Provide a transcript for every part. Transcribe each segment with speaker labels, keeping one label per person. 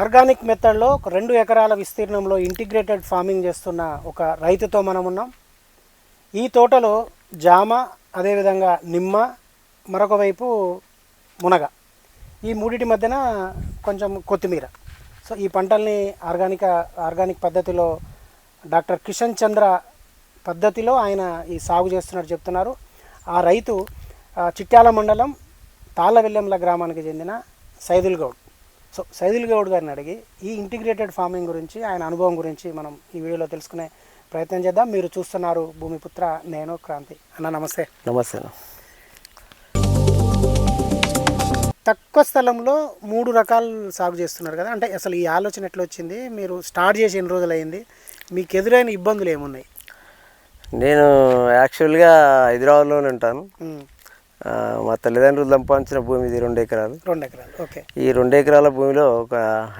Speaker 1: Organic మెథడ్లో ఒక రెండు ఎకరాల విస్తీర్ణంలో ఇంటిగ్రేటెడ్ ఫార్మింగ్ చేస్తున్న ఒక రైతుతో మనం ఉన్నాం. ఈ తోటలో జామ అదేవిధంగా నిమ్మ మరొక వైపు మునగ. ఈ మూడిటి మధ్యన కొంచెం కొత్తిమీర. సో ఈ పంటల్ని ఆర్గానిక ఆర్గానిక్ పద్ధతిలో డాక్టర్ కిషన్ చంద్ర పద్ధతిలో ఆయన ఈ సాగు చేస్తున్నట్టు చెప్తున్నారు. ఆ రైతు చిట్యాల మండలం తాళ్ళవెల్లెంల గ్రామానికి చెందిన సైదుల్ గౌడ్. సో సైదుల్ గౌడ్ గారిని అడిగి ఈ ఇంటిగ్రేటెడ్ ఫార్మింగ్ గురించి ఆయన అనుభవం గురించి మనం ఈ వీడియోలో తెలుసుకునే ప్రయత్నం చేద్దాం. మీరు చూస్తున్నారు భూమిపుత్ర నేను క్రాంతి. అన్న నమస్తే.
Speaker 2: నమస్తే.
Speaker 1: తక్కువ స్థలంలో మూడు రకాలు సాగు చేస్తున్నారు కదా. అంటే అసలు ఈ ఆలోచన ఎట్లా వచ్చింది? మీరు స్టార్ట్ చేసి ఎన్ని రోజులు అయింది? మీకు ఎదురైన ఇబ్బందులు ఏమున్నాయి?
Speaker 2: నేను యాక్చువల్గా హైదరాబాద్లోనే ఉంటాను. మా తల్లిదండ్రులు సంపాదించిన భూమి ఇది రెండు ఎకరాలు.
Speaker 1: రెండు ఎకరాలు ఓకే.
Speaker 2: ఈ రెండు ఎకరాల భూమిలో ఒక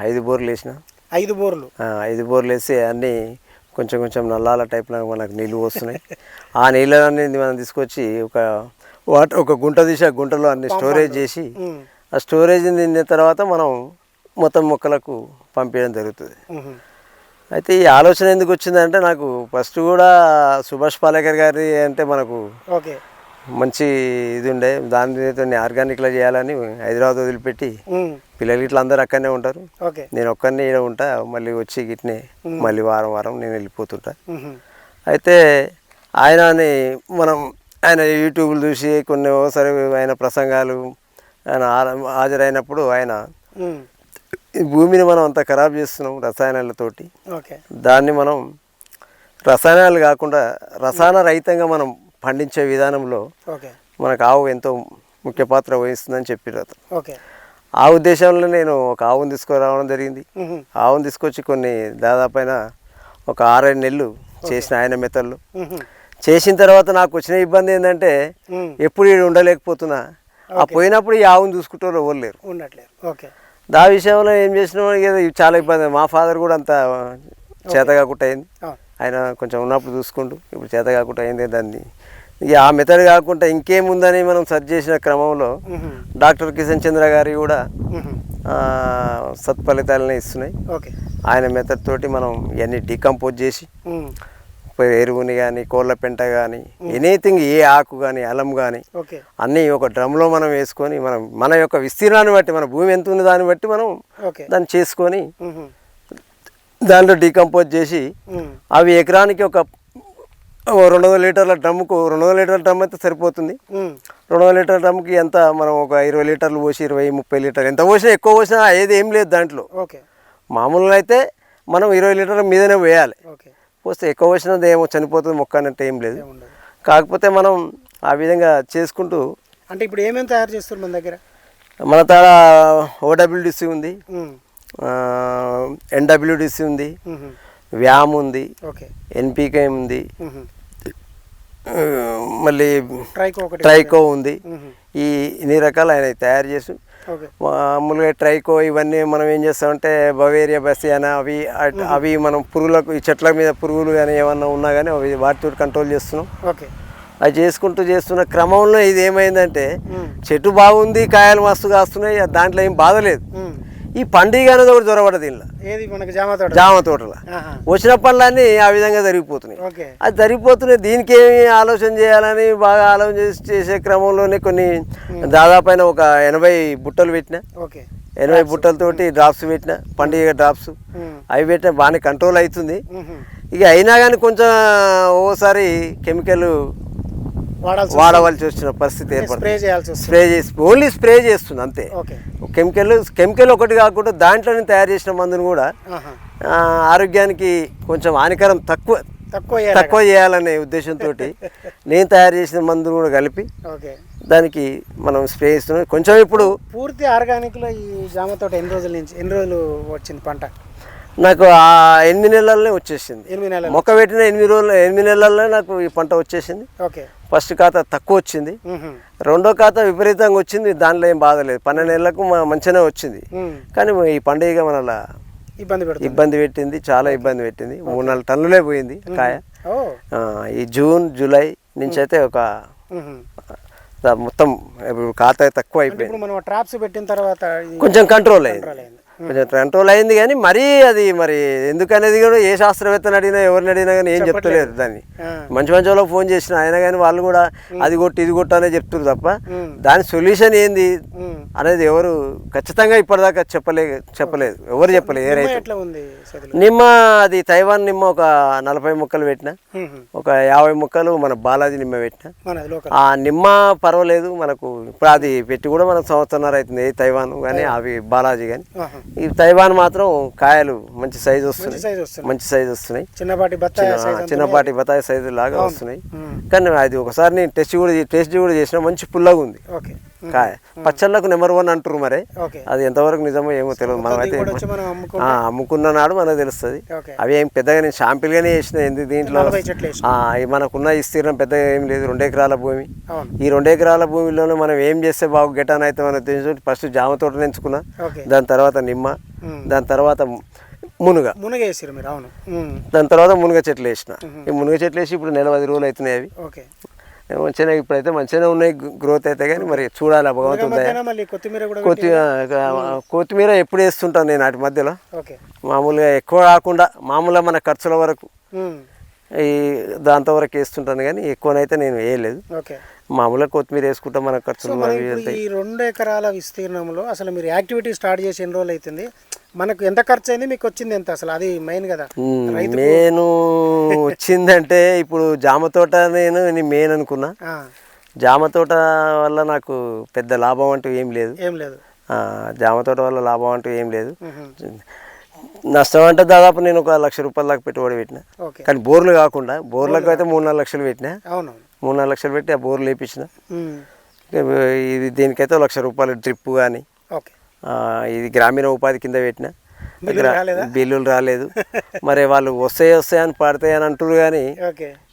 Speaker 2: ఐదు బోర్లు వేసిన.
Speaker 1: ఐదు బోర్లు.
Speaker 2: ఐదు బోర్లు వేసి అన్నీ కొంచెం కొంచెం నల్లాల టైప్లో మనకు నీళ్ళు వస్తున్నాయి ఆ నీళ్ళని మనం తీసుకొచ్చి ఒక వాటర్ ఒక గుంట తీసి ఆ గుంటలో అన్ని స్టోరేజ్ చేసి ఆ స్టోరేజ్ నిండిన తర్వాత మనం మొత్తం మొక్కలకు పంపించడం జరుగుతుంది. అయితే ఈ ఆలోచన ఎందుకు వచ్చిందంటే నాకు ఫస్ట్ కూడా సుభాష్ పాలేకర్ గారి అంటే మనకు
Speaker 1: ఓకే.
Speaker 2: మంచి ఇది ఉండే. దానితో ఆర్గానిక్లో చేయాలని హైదరాబాద్ వదిలిపెట్టి పిల్లలు ఇట్లా అందరు అక్కడనే ఉంటారు. నేను ఒక్కరిని ఈడ ఉంటా. మళ్ళీ వచ్చి గిట్నే మళ్ళీ వారం వారం నేను వెళ్ళిపోతుంటా. అయితే ఆయనని మనం ఆయన యూట్యూబ్లు చూసి కొన్ని ఒకసారి ఆయన ప్రసంగాలు ఆయన హాజరైనప్పుడు ఆయన భూమిని మనం అంత ఖరాబ్ చేస్తున్నాం రసాయనాలతోటి దాన్ని మనం రసాయనాలు కాకుండా రసాయన రహితంగా మనం పండించే విధానంలో మనకు ఆవు ఎంతో ముఖ్య పాత్ర వహిస్తుందని చెప్పారు అతను.
Speaker 1: ఓకే.
Speaker 2: ఆ ఉద్దేశంలో నేను ఒక ఆవును తీసుకురావడం జరిగింది. ఆవును తీసుకొచ్చి కొన్ని దాదాపైన ఒక ఆరేడు నెలలు చేసిన ఆయన
Speaker 1: ఉహు,
Speaker 2: చేసిన తర్వాత నాకు వచ్చిన ఇబ్బంది ఏంటంటే ఎప్పుడు ఈడ ఉండలేకపోతున్నా. ఆ పోయినప్పుడు ఈ ఆవును చూసుకుంటారు ఎవరు లేరు.
Speaker 1: ఓకే.
Speaker 2: దా విషయంలో ఏం ఇది చాలా ఇబ్బంది. మా ఫాదర్ కూడా అంత చేత కాకుండా అయింది
Speaker 1: అవును.
Speaker 2: ఆయన కొంచెం ఉన్నప్పుడు చూసుకుంటూ ఇప్పుడు చేత కాకుండా అయింది దాన్ని. ఇక ఆ మెథడ్ కాకుండా ఇంకేముందని మనం సెర్చ్ చేసిన క్రమంలో డాక్టర్ కిషన్ చంద్ర గారి కూడా సత్ఫలితాలని ఇస్తున్నాయి.
Speaker 1: ఓకే.
Speaker 2: ఆయన మెథడ్ తోటి మనం ఇవన్నీ డీకంపోజ్ చేసి ఎరువుని కానీ కోళ్ళ పెంట కానీ ఎనీథింగ్ ఏ ఆకు కానీ అలం కానీ అన్నీ ఒక డ్రమ్లో మనం వేసుకొని మనం మన యొక్క విస్తీర్ణాన్ని బట్టి మన భూమి ఎంత ఉంది దాన్ని బట్టి మనం దాన్ని చేసుకొని దాంట్లో డీకంపోజ్ చేసి అవి ఎకరానికి ఒక రెండు వందల లీటర్ల డ్రమ్ముకు రెండు వందల లీటర్ల డ్రమ్ అయితే సరిపోతుంది. రెండు వందల లీటర్ల డ్రమ్కి ఎంత మనం ఒక ఇరవై లీటర్లు పోసి ఇరవై ముప్పై లీటర్లు ఎంత పోసినా ఎక్కువ పోసినా ఏది ఏం లేదు దాంట్లో.
Speaker 1: ఓకే.
Speaker 2: మామూలుగా అయితే మనం ఇరవై లీటర్ల మీదనే వేయాలి
Speaker 1: ఓకే.
Speaker 2: పోస్తే ఎక్కువ పోసినది ఏమో చనిపోతుంది మొక్క అన్నట్టు ఏం లేదు. కాకపోతే మనం ఆ విధంగా చేసుకుంటూ
Speaker 1: అంటే ఇప్పుడు ఏమేమి తయారు చేస్తారు మన దగ్గర?
Speaker 2: మన తాడ ఓడబ్ల్యూడిసి ఉంది. ఎన్డబ్ల్యూడిసి ఉంది. వ్యామ్ ఉంది. ఎన్పికే ఉంది. మళ్ళీ
Speaker 1: ట్రైకో
Speaker 2: ఉంది. ఈ ఇన్ని రకాలు ఆయన తయారు చేసి మామూలుగా ట్రైకో ఇవన్నీ మనం ఏం చేస్తామంటే బవేరియా బసియానా అవి అవి మనం పురుగులకు ఈ చెట్ల మీద పురుగులు కానీ ఏమన్నా ఉన్నా కానీ అవి వాటితో కంట్రోల్ చేస్తున్నాం.
Speaker 1: ఓకే.
Speaker 2: అది చేసుకుంటూ చేస్తున్న క్రమంలో ఇది ఏమైందంటే చెట్టు బాగుంది కాయలు మస్తు కాస్తున్నాయి దాంట్లో ఏం బాధ లేదు.
Speaker 1: ఉమ్,
Speaker 2: ఈ పండుగ అనేది ఒకటి దొరకబడదు దీనిలో.
Speaker 1: ఏది మనకి జామ తోట
Speaker 2: జామ తోటలో. వచ్చిన పనులన్నీ ఆ విధంగా జరిగిపోతున్నాయి. అది జరిగిపోతున్నాయి దీనికి ఏమి ఆలోచన చేయాలని బాగా ఆలోచన చేసి చేసే క్రమంలోనే కొన్ని దాదాపైన ఒక ఎనభై బుట్టలు పెట్టిన. ఎనభై బుట్టలతోటి డ్రాప్స్ పెట్టిన పండుగ డ్రాప్స్ అవి పెట్టిన బాగానే కంట్రోల్ అవుతుంది. ఇక అయినా కానీ కొంచెం ఓసారి కెమికల్ వాడవలసి వచ్చిన పరిస్థితి ఏర్పడుతుంది.
Speaker 1: స్ప్రే
Speaker 2: చేసి ఓన్లీ స్ప్రే చేస్తుంది అంతే. కెమికల్ కెమికల్ ఒకటి కాకుండా దాంట్లోనే తయారు చేసిన మందును కూడా ఆరోగ్యానికి కొంచెం హానికరం తక్కువ
Speaker 1: తక్కువ చేయాలి.
Speaker 2: తక్కువ చేయాలనే ఉద్దేశంతో నేను తయారు చేసిన మందును కూడా కలిపి దానికి మనం స్ప్రే ఇస్తున్నాం కొంచెం ఇప్పుడు
Speaker 1: పూర్తి ఆర్గానిక్లో ఈ జామ తోట ఎన్ని రోజుల నుంచి ఎన్ని రోజులు వచ్చింది పంట?
Speaker 2: నాకు ఆ ఎనిమిది నెలలనే వచ్చేసింది.
Speaker 1: ఎనిమిది నెలలు.
Speaker 2: మొక్క పెట్టిన ఎనిమిది రోజులు ఎనిమిది నెలల్లో నాకు ఈ పంట వచ్చేసింది.
Speaker 1: ఓకే.
Speaker 2: ఫస్ట్ ఖాతా తక్కువ వచ్చింది. రెండో ఖాతా విపరీతంగా వచ్చింది. దాంట్లో ఏం బాధ లేదు. పన్నెండు నెలలకు మ- మంచిగానే వచ్చింది. కానీ ఈ పండుగ మనలా
Speaker 1: ఇబ్బంది
Speaker 2: పెట్టింది. చాలా ఇబ్బంది పెట్టింది. మూడు నాలుగు టన్నులే పోయింది కాయ. ఈ జూన్ జూలై నుంచి అయితే ఒక మొత్తం ఇప్పుడు ఖాతా తక్కువ అయిపోయింది.
Speaker 1: మనం ట్రాప్స్ పెట్టిన తర్వాత
Speaker 2: కొంచెం కంట్రోల్ అయింది. కొంచెం కంట్రోల్ అయింది కానీ మరీ అది మరి ఎందుకనేది కూడా ఏ శాస్త్రవేత్తని అడిగినా ఎవరిని అడిగినా కానీ ఏం చెప్తలేరు దాన్ని. మంచి మంచి వాళ్ళకి ఫోన్ చేసిన ఆయన కానీ వాళ్ళు కూడా అది కొట్టి ఇది కొట్టు అనే చెప్తున్నారు తప్ప. దాని సొల్యూషన్ ఏంది. అనేది ఎవరు ఖచ్చితంగా ఇప్పటిదాకా చెప్పలే చెప్పలేదు. ఎవరు చెప్పలేదు. ఏ
Speaker 1: నిమ్మ
Speaker 2: రైతు అది తైవాన్ నిమ్మ ఒక నలభై ముక్కలు పెట్టిన. ఒక యాభై ముక్కలు మన బాలాజీ నిమ్మ పెట్టిన. ఆ నిమ్మ పర్వాలేదు మనకు. ఇప్పుడు అది పెట్టి కూడా మనకు సంవత్సరంన్నర అవుతుంది ఏ తైవాన్ కానీ అవి బాలాజీ కానీ. ఈ తైవాన్ మాత్రం కాయలు మంచి సైజు వస్తున్నాయి. మంచి సైజు వస్తున్నాయి.
Speaker 1: చిన్నపాటి బత్తాయి
Speaker 2: చిన్నపాటి బతాయి సైజు లాగా వస్తున్నాయి. కానీ అది ఒకసారి నేను టెస్ట్ కూడా టెస్ట్ కూడా చేసిన మంచి పుల్లగా ఉంది. కాయ. పచ్చళ్ళకు నెంబర్ వన్ అంటారు మరి. అది ఎంతవరకు నిజమో ఏమో తెలియదు మనం అయితే అమ్ముకున్న నాడు మనకు తెలుస్తుంది. అవి ఏం పెద్దగా నేను షాంపిల్గానే చేసిన ఎందుకు దీంట్లో? మనకున్న విస్తీర్ణం పెద్దగా ఏం లేదు రెండు ఎకరాల భూమి. ఈ రెండు ఎకరాల భూమిలోనే మనం ఏం చేస్తే బాగు గెటాన్ అయితే మనం తెలుసు ఫస్ట్ జామ తోట ఎంచుకున్నా. దాని తర్వాత నిమ్మ. దాని తర్వాత మునుగ.
Speaker 1: మునగేసిరు మీరు అవును.
Speaker 2: దాని తర్వాత మునుగ చెట్లు వేసిన. ఈ మునుగ చెట్లు వేసి ఇప్పుడు నెల పది రోజులు అవుతున్నాయి అవి.
Speaker 1: ఓకే.
Speaker 2: మంచిగా ఇప్పుడైతే మంచిగానే ఉన్నాయి గ్రోత్ అయితే కానీ మరి చూడాలి భగవంతుడు
Speaker 1: కొత్తిమీర కూడా
Speaker 2: కొత్తిమీర ఎప్పుడు వేస్తుంటాను నేను వాటి మధ్యలో.
Speaker 1: ఓకే.
Speaker 2: మామూలుగా ఎక్కువ కాకుండా మామూలుగా మన ఖర్చుల వరకు. ఈ దాంతో వరకు వేస్తుంటాను కానీ ఎక్కువనైతే నేను వేయలేదు.
Speaker 1: ఓకే.
Speaker 2: మామూలుగా కొత్తిమీర వేసుకుంటా మన ఖర్చులు
Speaker 1: ఈ రెండు ఎకరాల విస్తీర్ణంలో అసలు మీరు యాక్టివిటీ స్టార్ట్ చేసి ఎన్ని రోజులు అవుతుంది మనకు ఎంత ఖర్చు అయింది మీకు వచ్చింది ఎంత అసలు? అది మెయిన్ కదా.
Speaker 2: నేను వచ్చిందంటే ఇప్పుడు జామ తోట నేను మెయిన్ అనుకున్నా. జామ తోట వల్ల నాకు పెద్ద లాభం అంటూ ఏం లేదు.
Speaker 1: ఏం లేదు.
Speaker 2: జామ తోట వల్ల లాభం అంటూ ఏం లేదు. నష్టం అంటే దాదాపు నేను ఒక లక్ష రూపాయల దాకా పెట్టుబడి పెట్టిన. కానీ బోర్లు కాకుండా బోర్లకు అయితే మూడు నాలుగు లక్షలు పెట్టిన. మూడు నాలుగు లక్షలు పెట్టి ఆ బోర్లు వేయించిన. ఇది దీనికైతే లక్ష రూపాయలు డ్రిప్ కానీ ఇది గ్రామీణ ఉపాధి కింద పెట్టిన.
Speaker 1: బిల్లులు రాలేదా?
Speaker 2: బిల్లులు రాలేదు. మరి వాళ్ళు వస్తాయి వస్తాయి అని పడతాయి అని అంటారు కానీ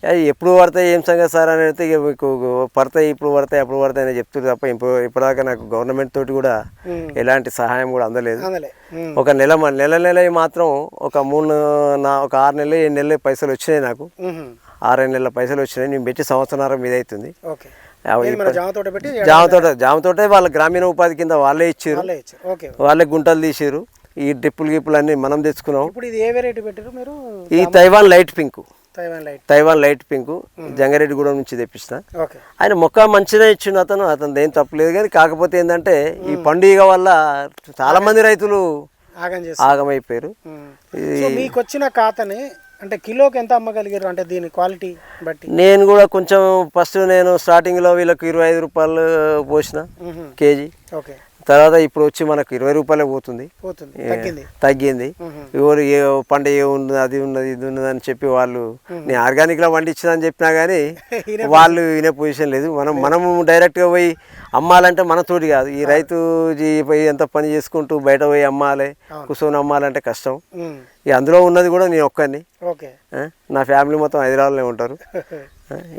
Speaker 2: అవి ఎప్పుడు పడతాయి ఏం సంగతి సార్ అని అడిగితే మీకు పడతాయి ఇప్పుడు పడతాయి అప్పుడు పడతాయి అని చెప్తున్నారు తప్ప ఇప్పుడు ఇప్పటిదాకా నాకు గవర్నమెంట్ తోటి కూడా. ఎలాంటి సహాయం కూడా అందలేదు. ఒక నెల నెల నెల మాత్రం ఒక మూడు నా ఒక ఆరు నెలలు ఏడు నెలలు పైసలు వచ్చినాయి నాకు. ఆరేడు నెలల పైసలు వచ్చినాయి నేను పెట్టి సంవత్సరం మీద అవుతుంది.
Speaker 1: జామ తోట
Speaker 2: జామ తోట వాళ్ళ గ్రామీణ uపాధి కింద వాళ్ళే ఇచ్చారు.
Speaker 1: వాళ్ళే
Speaker 2: గుంటలు తీసారు ఈ డ్రిప్పులు గిప్పులు అన్ని మనం తెచ్చుకున్నాం.
Speaker 1: ఇప్పుడు ఇది ఏ వెరైటీ పెట్టారు మీరు?
Speaker 2: ఈ Taiwan light pink
Speaker 1: Taiwan light
Speaker 2: Taiwan light pink Jangareddygudem నుంచి తెప్పిస్తా. ఆయన మొక్క మంచిగా ఇచ్చిండు అతను. అతను ఏం తప్పలేదు కానీ కాకపోతే ఏంటంటే ఈ పండుగ వల్ల చాలా మంది రైతులు ఆగమైపోయారు.
Speaker 1: సో మీకు వచ్చిన ఖాతాని అంటే కిలోకి ఎంత అమ్మగలిగారు? అంటే దీని క్వాలిటీ బట్టి.
Speaker 2: నేను కూడా కొంచెం ఫస్ట్ నేను స్టార్టింగ్లో వీళ్ళకి ఇరవై ఐదు రూపాయలు పోసిన
Speaker 1: మ్హూ.
Speaker 2: కేజీ.
Speaker 1: ఓకే
Speaker 2: తర్వాత ఇప్పుడు వచ్చి మనకు ఇరవై రూపాయలే పోతుంది.
Speaker 1: తగ్గింది.
Speaker 2: ఎవరు ఏ పండుగ ఉన్నది అది ఉన్నది ఇది ఉన్నది అని చెప్పి వాళ్ళు నేను ఆర్గానిక్లో పండించిన అని చెప్పినా కానీ వాళ్ళు వినే పొజిషన్ లేదు. మనం మనము డైరెక్ట్గా పోయి అమ్మాలంటే మన తోటి కాదు. ఈ రైతు పోయి ఎంత పని చేసుకుంటూ బయట పోయి అమ్మాలి కూర్చొని అమ్మాలంటే కష్టం. ఇక అందులో ఉన్నది కూడా నేను ఆ? నా ఫ్యామిలీ మొత్తం హైదరాబాద్లో ఉంటారు?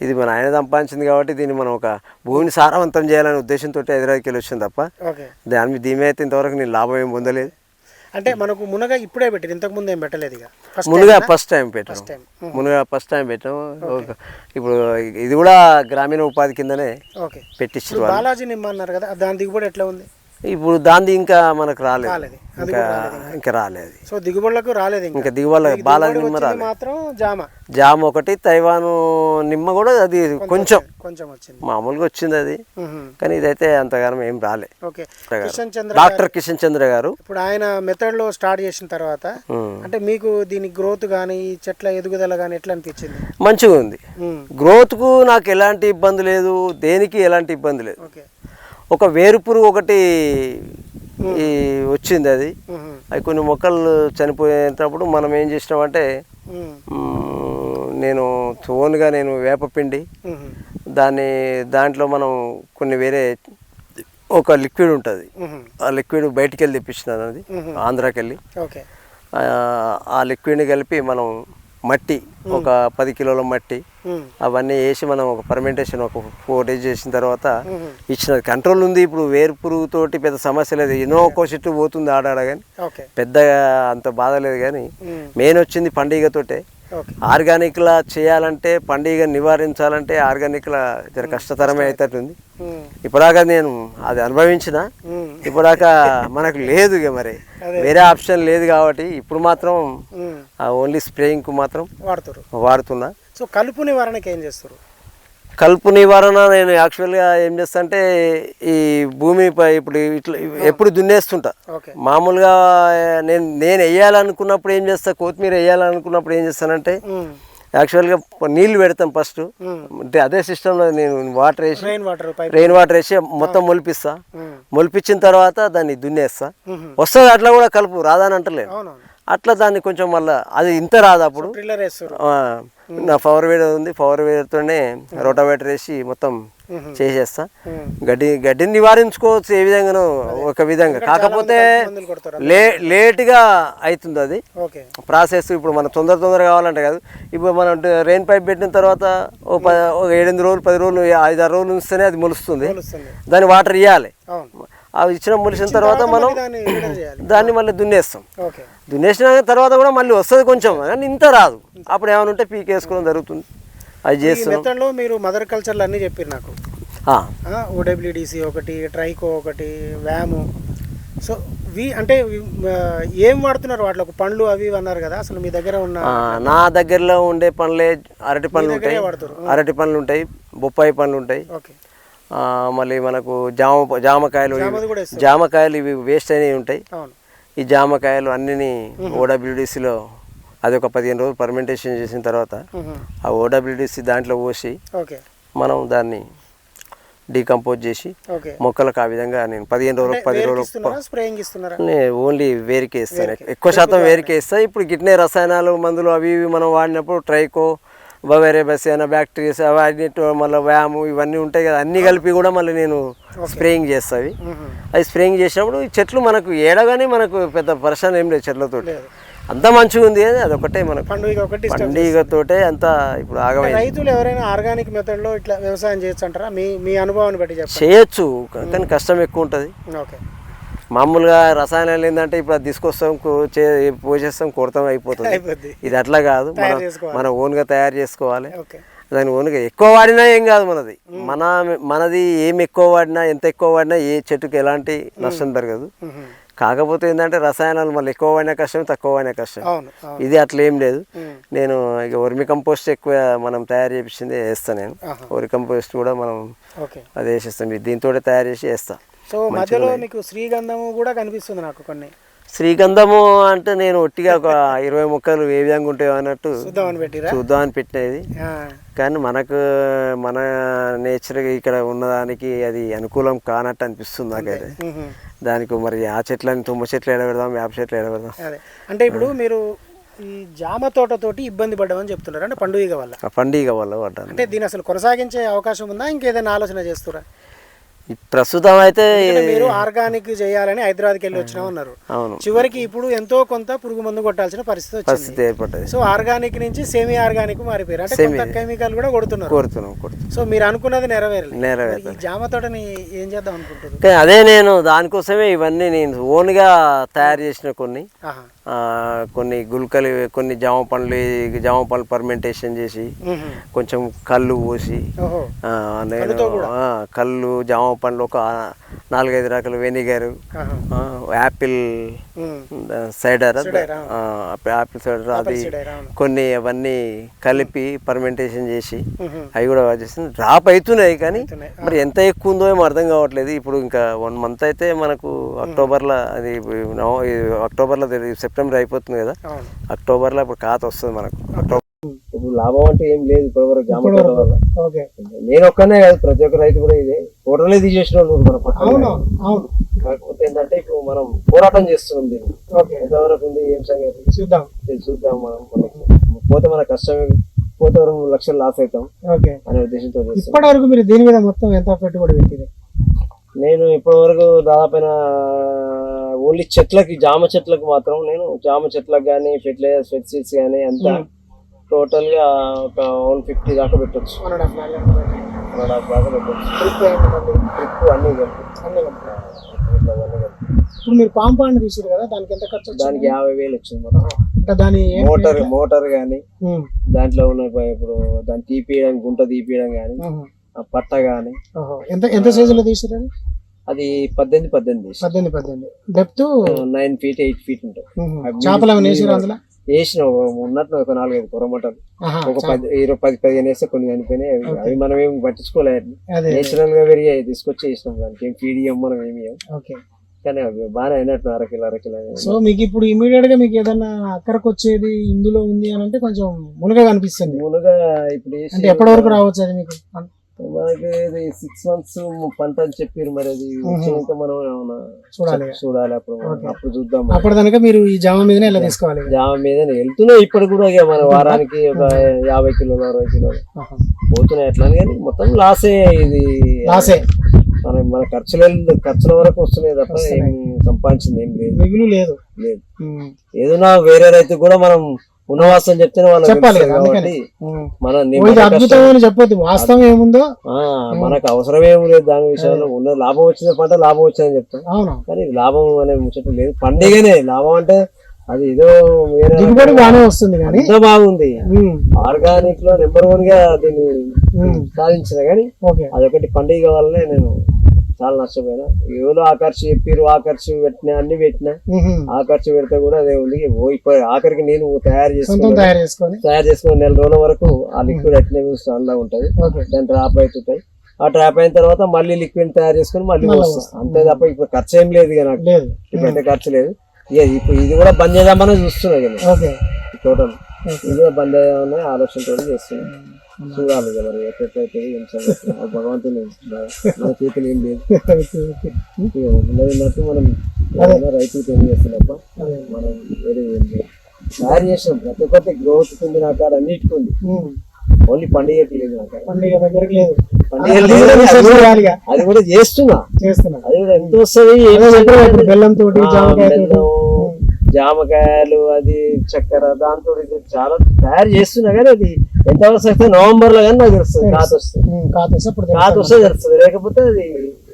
Speaker 2: ఇది మన ఆయన సంపాదించింది కాబట్టి దీన్ని మనం ఒక భూమిని సారవంతం చేయాలనే ఉద్దేశంతో హైదరాబాద్కి వెళ్ళి వచ్చింది తప్ప దాని మీద దీని అయితే ఇంతవరకు నేను లాభం ఏం పొందలేదు.
Speaker 1: అంటే మనకు మునగ ఇప్పుడే పెట్టారు ఇంతకు ముందు ఏం పెట్టలేదు ఇక. ఫస్ట్
Speaker 2: మునుగా ఫస్ట్ టైం పెట్టాం. మునుగా ఫస్ట్ టైం పెట్టాం ఇప్పుడు ఇది కూడా గ్రామీణ ఉపాధి కిందనే పెట్టించారు
Speaker 1: బాలాజీ నిమ్మ అన్నారు కదా దాని దిగుబడి ఎట్లా ఉంది?
Speaker 2: ఇప్పుడు దాంది ఇంకా మనకు రాలేదు. ఇంకా ఇంకా. రాలేదు.
Speaker 1: సో దిగుబడులకు రాలేదు ఇంకా.
Speaker 2: ఇంకా దిగువల
Speaker 1: మీకు
Speaker 2: బాలాజీ
Speaker 1: దిగుబడి
Speaker 2: నిమ్మ రాలేదు.
Speaker 1: మాత్రం జామ.
Speaker 2: జామ్ ఒకటి తైవాను నిమ్మ కూడా అది కొంచెం
Speaker 1: కొంచెం. వచ్చింది.
Speaker 2: మామూలుగా వచ్చింది అది. కానీ ఇదైతే అంతగానం ఏం రాలే.
Speaker 1: ఓకే. కిషన్ చంద్ర
Speaker 2: డాక్టర్ కిషన్ చంద్ర గారు.
Speaker 1: ఇప్పుడు ఆయన మెథడ్లో స్టార్ట్ చేసిన తర్వాత అంటే మీకు దీని గ్రోత్ కానీ చెట్ల ఎదుగుదల కానీ ఎట్లా అనిపించింది?
Speaker 2: మంచిగా ఉంది.
Speaker 1: ఉమ్.
Speaker 2: గ్రోత్కు నాకు ఎలాంటి ఇబ్బంది లేదు దేనికి ఎలాంటి ఇబ్బంది లేదు.
Speaker 1: ఓకే.
Speaker 2: ఒక వేరుపురుగు ఒకటి ఈ వచ్చింది అది. అవి కొన్ని మొక్కలు చనిపోయేటప్పుడు మనం ఏం చేసినామంటే నేను ఓన్గా నేను వేపపిండి. దాన్ని దాంట్లో మనం కొన్ని వేరే ఒక లిక్విడ్ ఉంటుంది. ఆ లిక్విడ్ బయటికి వెళ్ళి తెప్పించినాను అది ఆంధ్రాకి వెళ్ళి ఆ లిక్విడ్ని కలిపి మనం మట్టి ఒక పది కిలోల మట్టి. అవన్నీ వేసి మనం ఒక పర్మెంటేషన్ ఒక ఫోర్ డేస్ చేసిన తర్వాత ఇచ్చినది కంట్రోల్ ఉంది. ఇప్పుడు వేరు పురుగుతోటి పెద్ద సమస్య లేదు. ఎన్నో ఒక్కో చెట్టు పోతుంది ఆడాడ కానీ పెద్దగా అంత బాధ లేదు కానీ. మెయిన్ వచ్చింది పండుగతోటే. ఆర్గానిక్లా చేయాలంటే పండుగ నివారించాలంటే ఆర్గానిక్లా జర కష్టతరమే అవుతుంది
Speaker 1: ఉమ్.
Speaker 2: ఇప్పటిదాకా నేను అది అనుభవించిన.
Speaker 1: ఉమ్.
Speaker 2: ఇప్పటిదాకా మనకు లేదు ఇక మరి. వేరే ఆప్షన్ లేదు కాబట్టి ఇప్పుడు మాత్రం ఓన్లీ స్ప్రేయింగ్కు మాత్రం
Speaker 1: వాడుతారు
Speaker 2: వాడుతున్నా.
Speaker 1: సో కలుపు నివారణకి ఏం చేస్తారు
Speaker 2: కలుపు నివారణ నేను యాక్చువల్గా ఏం చేస్తా అంటే ఈ భూమి పై ఇప్పుడు ఇట్లా ఎప్పుడు దున్నేస్తుంటా. మామూలుగా నేను నేను వేయాలనుకున్నప్పుడు ఏం చేస్తా కొత్తిమీర వేయాలనుకున్నప్పుడు ఏం చేస్తానంటే యాక్చువల్గా నీళ్ళు పెడతాం ఫస్ట్. అంటే అదే సిస్టంలో నేను వాటర్ వేసి
Speaker 1: రెయిన్ వాటర్
Speaker 2: వేసి మొత్తం మొలిపిస్తా. మొలిపించిన తర్వాత దాన్ని దున్నేస్తా. వస్తుంది అట్లా కూడా కలుపు రాదని అంటలేదు. అట్లా దాన్ని కొంచెం మళ్ళా అది ఇంత రాదు అప్పుడు. నా పవర్ వేడర్ ఉంది పవర్ వేడర్తోనే రోటావేటర్ వేసి మొత్తం చేసేస్తా. గడ్డి గడ్డిని నివారించుకోవచ్చు ఏ విధంగానో ఒక విధంగా. కాకపోతే లే లేట్గా అవుతుంది అది. ప్రాసెస్ ఇప్పుడు మనం తొందర తొందర కావాలంటే కాదు. ఇప్పుడు మనం రెయిన్ పైప్ పెట్టిన తర్వాత ఓ ఒక ఏడెనిమిది రోజులు పది రోజులు ఐదు ఆరు రోజులు ఉంచితేనే అది మొలుస్తుంది. దాన్ని వాటర్ ఇవ్వాలి అవి ఇచ్చిన మొలిసిన తర్వాత మనం
Speaker 1: దాన్ని
Speaker 2: మళ్ళీ దున్నేస్తాం. దున్నేసిన తర్వాత కూడా మళ్ళీ వస్తుంది కొంచెం కానీ ఇంత రాదు. అప్పుడు ఏమైనా ఉంటే పీకేసుకోవడం జరుగుతుంది. అది
Speaker 1: మెథడ్లో మీరు మదర్ కల్చర్లు అన్నీ చెప్పారు నాకు. ఓడబ్ల్యూడిసి ఒకటి ట్రైకో ఒకటి వ్యాము సో వి అంటే ఏం వాడుతున్నారు వాటిలో? పండ్లు అవి అన్నారు కదా అసలు మీ దగ్గర ఉన్న
Speaker 2: నా దగ్గరలో ఉండే పండ్లే అరటి పండ్లు ఉంటాయి. అరటి పండ్లు ఉంటాయి బొప్పాయి పండ్లు ఉంటాయి.
Speaker 1: ఓకే.
Speaker 2: మళ్ళీ మనకు జామ జామకాయలు జామకాయలు ఇవి వేస్ట్ అయినవి ఉంటాయి. ఈ జామకాయలు అన్నిని ఓడబ్ల్యూడిసిలో అది ఒక పదిహేను రోజులు పర్మెంటేషన్ చేసిన తర్వాత. ఆ ఓడబ్ల్యూడిసి దాంట్లో పోసి మనం దాన్ని డీకంపోజ్ చేసి మొక్కలకు ఆ విధంగా నేను పదిహేను రోజులు పది
Speaker 1: వేరుకి
Speaker 2: రోజులు
Speaker 1: ఇస్తున్నారా స్ప్రేయింగ్ ఇస్తున్నారా?
Speaker 2: ఓన్లీ వేరుకే ఇస్తాను. ఎక్కువ శాతం వేరుకే ఇస్తా. ఇప్పుడు గిట్నే రసాయనాలు మందులు అవి ఇవి మనం వాడినప్పుడు ట్రైకో బవేరే బసియానా బ్యాక్టీరియాస్ అవన్నీ మళ్ళీ వ్యాము ఇవన్నీ ఉంటాయి కదా అన్నీ కలిపి కూడా మళ్ళీ నేను స్ప్రేయింగ్ చేస్తా అవి. స్ప్రేయింగ్ చేసినప్పుడు ఈ చెట్లు మనకు ఏడగానే మనకు పెద్ద పరిశ్రమ ఏం లేదు చెట్లతో అంతా మంచిగా ఉంది అని అదొకటే మనకు.
Speaker 1: పండుగ ఒకటి
Speaker 2: పండుగతోటే అంతా ఇప్పుడు ఆగమైంది.
Speaker 1: రైతులు ఎవరైనా ఆర్గానిక్ మెథడ్లో ఇట్లా వ్యవసాయం చేయొచ్చు అంటారా? మీ మీ అనుభవాన్ని బట్టి
Speaker 2: చేయొచ్చు కానీ కష్టం ఎక్కువ ఉంటుంది.
Speaker 1: ఓకే.
Speaker 2: మామూలుగా రసాయనాలు ఏంటంటే ఇప్పుడు అది తీసుకొస్తాం పోసేస్తాం కొడతాం అయిపోతుంది. ఇది అట్లా కాదు. మనం. మన ఓన్గా తయారు చేసుకోవాలి. దాని ఓన్గా ఎక్కువ వాడినా ఏం కాదు మనది. మన మనది ఏం ఎక్కువ వాడినా ఎంత ఎక్కువ వాడినా ఏ చెట్టుకి ఎలాంటి నష్టం జరగదు. కాకపోతే ఏంటంటే రసాయనాలు మళ్ళీ ఎక్కువ వాడినా కష్టం తక్కువ వాడినా కష్టం. ఇది అట్లా ఏం లేదు. నేను ఇక వర్మి కంపోస్ట్ ఎక్కువ మనం తయారు చేపించింది వేస్తాను నేను. వరి కంపోస్ట్ కూడా మనం అది వేసేస్తాం. దీంతో తయారు చేసి వేస్తాం.
Speaker 1: సో మధ్యలో మీకు శ్రీగంధము కూడా కనిపిస్తుంది నాకు కొన్ని.
Speaker 2: శ్రీగంధము అంటే నేను ఒట్టిగా ఒక ఇరవై మొక్కలు ఏ విధంగా ఉంటాయో అన్నట్టు
Speaker 1: చూద్దామని
Speaker 2: పెట్టినది కానీ మనకు మన నేచర్ ఇక్కడ ఉన్నదానికి అది అనుకూలం కానట్టు అనిపిస్తుంది నాకైతే. దానికి మరి ఆ చెట్లని తుమ్మ చెట్లు ఎడబెడదాం వేప చెట్లు ఎడబెడదాం
Speaker 1: అంటే ఇప్పుడు మీరు ఈ జామ తోటతోటి ఇబ్బంది పడ్డామని చెప్తున్నారు. అంటే పండుగ వల్ల.
Speaker 2: పండుగ వల్ల పడ్డాను.
Speaker 1: అంటే దీన్ని అసలు కొనసాగించే అవకాశం ఉందా? ఇంకేదైనా ఆలోచన చేస్తురా?
Speaker 2: ప్రస్తుతం అయితే
Speaker 1: మీరు ఆర్గానిక్ చేయాలని హైదరాబాద్కి వెళ్ళి వచ్చినా ఉన్నారు చివరికి ఇప్పుడు ఎంతో కొంత పురుగు మందు కొట్టాల్సిన పరిస్థితి
Speaker 2: పరిస్థితి ఏర్పడ్డది.
Speaker 1: సో ఆర్గానిక్ నుంచి సెమీ ఆర్గానిక్ మారిపోయారు. అంటే కొంత కెమికల్ కూడా కొడుతున్నారు.
Speaker 2: కోరుతున్నాం
Speaker 1: సో మీరు అనుకున్నది నెరవేరలేదు.
Speaker 2: నెరవేరు
Speaker 1: జామ తోటని ఏం చేద్దాం అనుకుంటారు
Speaker 2: కానీ అదే నేను దానికోసమే ఇవన్నీ నేను ఓన్గా తయారు చేసిన కొన్ని. కొన్ని గుల్కలు కొన్ని జామ పండ్లు జామ పండ్లు పర్మెంటేషన్ చేసి. కొంచెం కళ్ళు పోసి కళ్ళు జామ పండ్లు ఒక నాలుగైదు రకాల vinegar. Apple. Cider apple cider అది. కొన్ని అవన్నీ కలిపి పర్మెంటేషన్ చేసి. అవి కూడా చేసింది డ్రాప్ అవుతున్నాయి కానీ. మరి ఎంత ఎక్కువ ఉందో ఏమో అర్థం కావట్లేదు ఇప్పుడు ఇంకా వన్ మంత్ అయితే మనకు అక్టోబర్లో అది అక్టోబర్లో సెప్టెంబర్ అయిపోతుంది కదా అక్టోబర్లో ఇప్పుడు ఖాత వస్తుంది మనకు అక్టోబర్ ఇప్పుడు లాభం అంటే ఏం లేదు ఇప్పటివరకు జామ తోట వల్ల. నేను ఒక్కనే కాదు ప్రతి ఒక్క రైతు కూడా ఇదే. టోటలే తీసేసిన వాళ్ళు మన పక్కన
Speaker 1: అవును అవును
Speaker 2: కాకపోతే ఏంటంటే ఇప్పుడు మనం పోరాటం చేస్తున్నాం దీన్ని. ఎంతవరకు ఉంది ఏం సంగతి?
Speaker 1: చూద్దాం.
Speaker 2: చూద్దాం మనం. పోతే మన కష్టమే పోతే వరకు లక్షలు లాస్ అవుతాం
Speaker 1: ఓకే.
Speaker 2: అనే ఉద్దేశంతో
Speaker 1: ఇప్పటి వరకు మీరు దీని మీద మొత్తం ఎంత పెట్టుబడి పెట్టింది
Speaker 2: నేను ఇప్పటి వరకు దాదాపైన ఓన్లీ చెట్లకి జామ చెట్లకు మాత్రం నేను జామ చెట్లకు కానీ ఫెర్టిలైజర్ ఫెర్టిసైడ్స్ కానీ అంతా టోటల్గా ఒక వన్ ఫిఫ్టీ దాకా పెట్టొచ్చు.
Speaker 1: One and half lakh
Speaker 2: one and half దాకా పెట్టొచ్చు.
Speaker 1: ట్రిప్.
Speaker 2: ట్రిప్ అన్ని
Speaker 1: అన్నీ. ఇప్పుడు మీరు పాంపాన్ని తీసారు కదా దానికి ఎంత ఖర్చు
Speaker 2: దానికి యాభై వేలు వచ్చింది మొత్తం.
Speaker 1: అంటే దాని
Speaker 2: మోటార్ మోటార్ కానీ. దాంట్లో ఉన్న ఇప్పుడు దాన్ని తీపియడం గుంట తీపియడం కానీ. ఆ పట్ట కానీ.
Speaker 1: ఎంత ఎంత సైజులో తీసారు అది?
Speaker 2: అది పద్దెనిమిది పద్దెనిమిది
Speaker 1: పద్దెనిమిది పద్దెనిమిది. Depth
Speaker 2: nine feet eight feet ఉంటాయి
Speaker 1: చేపలు ఏమైనా వేసారు అందులో?
Speaker 2: వేసిన ఉన్నట్టు ఒక నాలుగైదు కొరమటలు.
Speaker 1: ఆహా,
Speaker 2: ఒక పది ఇరవై పది పదిహేను వేస్తే కొన్ని చనిపోయినాయి. అవి- మనం ఏం పట్టించుకోలేదు. నేచురల్గా పెరిగాయి తీసుకొచ్చి వేసినాం దానికి. ఏం ఫీడ్ ఇయ్యం మనం ఏమి కానీ అవి బాగానే అయినట్టు అరకిలో అరకిలో
Speaker 1: సో మీకు ఇప్పుడు ఇమీడియట్గా మీకు ఏదన్నా అక్కడికి వచ్చేది ఇందులో ఉంది అని అంటే కొంచెం మునుగా కనిపిస్తుంది
Speaker 2: మునుగా ఇప్పుడు
Speaker 1: ఎప్పటి వరకు రావచ్చు అది మీకు?
Speaker 2: మనకి ఇది సిక్స్ మంత్స్ పంట అని చెప్పారు మరి అది. వచ్చినాక మనం ఏమన్నా
Speaker 1: చూడాలి
Speaker 2: చూడాలి అప్పుడు. అప్పుడు చూద్దాం.
Speaker 1: అప్పుడు కనుక మీరు ఈ జామ మీదనే ఇలా తీసుకోవాలి?
Speaker 2: జామ మీద వెళ్తున్నాయి ఇప్పుడు కూడా ఇక మన వారానికి ఒక యాభై కిలోలు అరవై కిలోలు. పోతున్నాయి అని కానీ మొత్తం లాసే ఇది.
Speaker 1: లాసే.
Speaker 2: మన మన ఖర్చుల ఖర్చుల వరకు వస్తున్నాయి తప్ప ఏం సంపాదించింది ఏం లేదు.
Speaker 1: మిగులు లేదు.
Speaker 2: లేదు. ఏదైనా వేరే రైతు కూడా మనం ఉన్నవాసం చెప్తేనే వాళ్ళకి
Speaker 1: చెప్పాలి అందుకని.
Speaker 2: మన
Speaker 1: చెప్పొద్దు వాస్తవం ఏముందో?
Speaker 2: మనకు అవసరం ఏమి లేదు దాని విషయంలో. ఉన్న లాభం వచ్చిన పంట లాభం వచ్చిందని చెప్తాం. కానీ లాభం అనే ముచ్చట లేదు. పండుగనే లాభం అంటే అది ఏదో
Speaker 1: దిగుబడి బాగానే వస్తుంది కానీ.
Speaker 2: ఎంత బాగుంది. ఆర్గానిక్లో నెంబర్ వన్గా దీన్ని. సాధించిన కానీ అదొకటి పండుగ వల్లనే నేను చాలా నష్టపోయినా. ఎవరో ఆ ఖర్చు చెప్పిరు ఆ ఖర్చు పెట్టినా అన్ని పెట్టినా.
Speaker 1: ఉహుం.
Speaker 2: ఆ ఖర్చు పెడితే కూడా అదే ఉంది. ఓ ఇప్పుడు ఆఖరికి నేను తయారు చేసుకుని
Speaker 1: తయారు చేసుకొని.
Speaker 2: తయారు చేసుకుని నెల రోజుల వరకు ఆ లిక్విడ్ అట్నే అందులో ఉంటది.
Speaker 1: ఓకే.
Speaker 2: దాని ట్రాప్ అవుతుంటాయి. ఆ ట్రాప్ అయిన తర్వాత మళ్ళీ లిక్విడ్ తయారు చేసుకుని మళ్ళీ వస్తాం అంతే తప్ప ఇప్పుడు ఖర్చు ఏం లేదు నాకు. ఇప్పుడైతే ఖర్చు లేదు. ఇప్పుడు ఇది కూడా బంద్ చేద్దామని చూస్తున్నా టోటల్ ఇది కూడా బంద్ చేద్దామని ఆలోచనతో చేస్తున్నాను చూడాలి ఇక మరి ఎట్లయితే ఏం సంగతి. ఆ భగవంతుని మన చేతులు ఏం లేదు. ఉన్నదిన్నట్టు మనం రైతులకు ఏం చేస్తున్నప్ప. మనం వేరే ఏం లేదు. తయారు చేసినాం ప్రతి ఒక్కటి గ్రోత్ ఉంది నా కాడ అన్నిటికి ఉంది. ఓన్లీ పండుగకి లేదు నా కాడ.
Speaker 1: పండుగ దగ్గరికి లేదు.
Speaker 2: పండుగ
Speaker 1: అది కూడా
Speaker 2: చేస్తున్నా.
Speaker 1: చేస్తున్నా.
Speaker 2: అది కూడా ఎంత వస్తుంది
Speaker 1: బెల్లం తోటి
Speaker 2: జామకాయలు అది చక్కెర దాంతో ఇది చాలా తయారు చేస్తున్నా కానీ అది ఎంత వస్తే నవంబర్లో కానీ నాకు తెలుస్తుంది కాత వస్తుంది.
Speaker 1: ఉమ్, కాదు వస్తే
Speaker 2: కాత. వస్తే తెలుస్తుంది లేకపోతే అది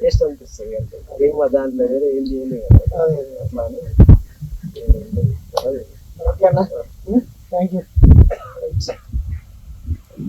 Speaker 2: వేస్ట్ అనిపిస్తుంది. ఏం మా దాంట్లో వేరే ఏం చేయలేదు. అట్లా
Speaker 1: థ్యాంక్ యూ